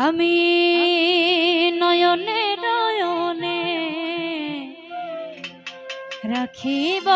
আমি নয়নে নয়নে রাখিব